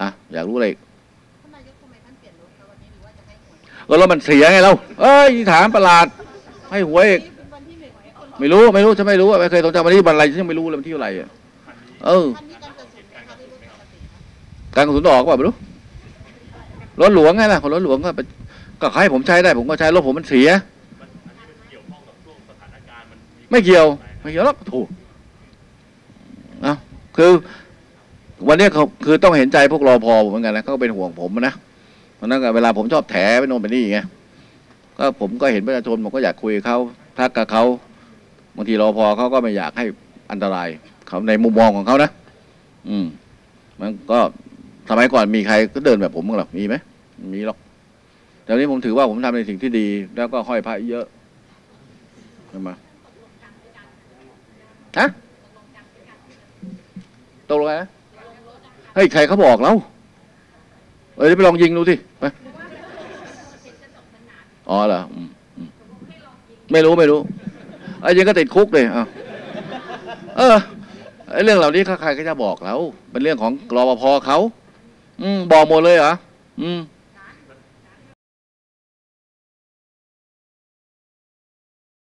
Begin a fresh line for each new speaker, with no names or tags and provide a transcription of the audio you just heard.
อะอยากรู้อะไรอีก
ท่านนายกทำไมท่านเปลี่ยนรถคะวันนี้หรือว่าจะให้หวย
ก็รถมันเสียไงเราเอ้ยถามประหลาด ให้หวยอีก
นี่เป็นวันที่หนึ่งของคน
ไม่รู้ไม่รู้ฉันไม่รู้อะไม่เคยสนใจวันนี้วันอะไรฉันยังไม่รู้เลยมันที่อะไรอะเออ
ท่านมีการกระสุนไหมคะที่รถปกติคะ
การกระสุนออกเปล่าไม่รู้รถหลวงไงล่ะคนรถหลวงก็เป็นก็ให้ผมใช้ได้ ผมก็ใช้รถผมมันเสีย ไม่เกี่ยว ไม่เกี่ยวหรอกถูกเอาคือ วันนี้เขาคือต้องเห็นใจพวกรอพอผมเหมือนกันนะเขาก็เป็นห่วงผมนะเพราะนั้นก็เวลาผมชอบแถไปโน่นไปนี่ไงก็ผมก็เห็นประชาชนผมก็อยากคุยเขาทักกับเขาบางทีรอพอเขาก็ไม่อยากให้อันตรายเขาในมุมมองของเขานะ อืม มันก็สมัยก่อนมีใครก็เดินแบบผมบ้างหรอมีไหมมีหรอกแต่นี้ผมถือว่าผมทำในสิ่งที่ดี แล้วก็ห้อยพระเยอะใช่ไหมฮะตกลงไงนะ เฮ้ยใครเขาบอกเราเอ้ยเดี๋ยไปลองยิงดูสิไปอ๋อเหรอไม่รู้ไม่รู้ไอ้ยิงก็ติดคุกเลยอะเออไอ้เรื่องเหล่านี้ใครก็จะบอกแล้วเป็นเรื่องของรปภเขาอืมบอกหมดเลยเหรออืม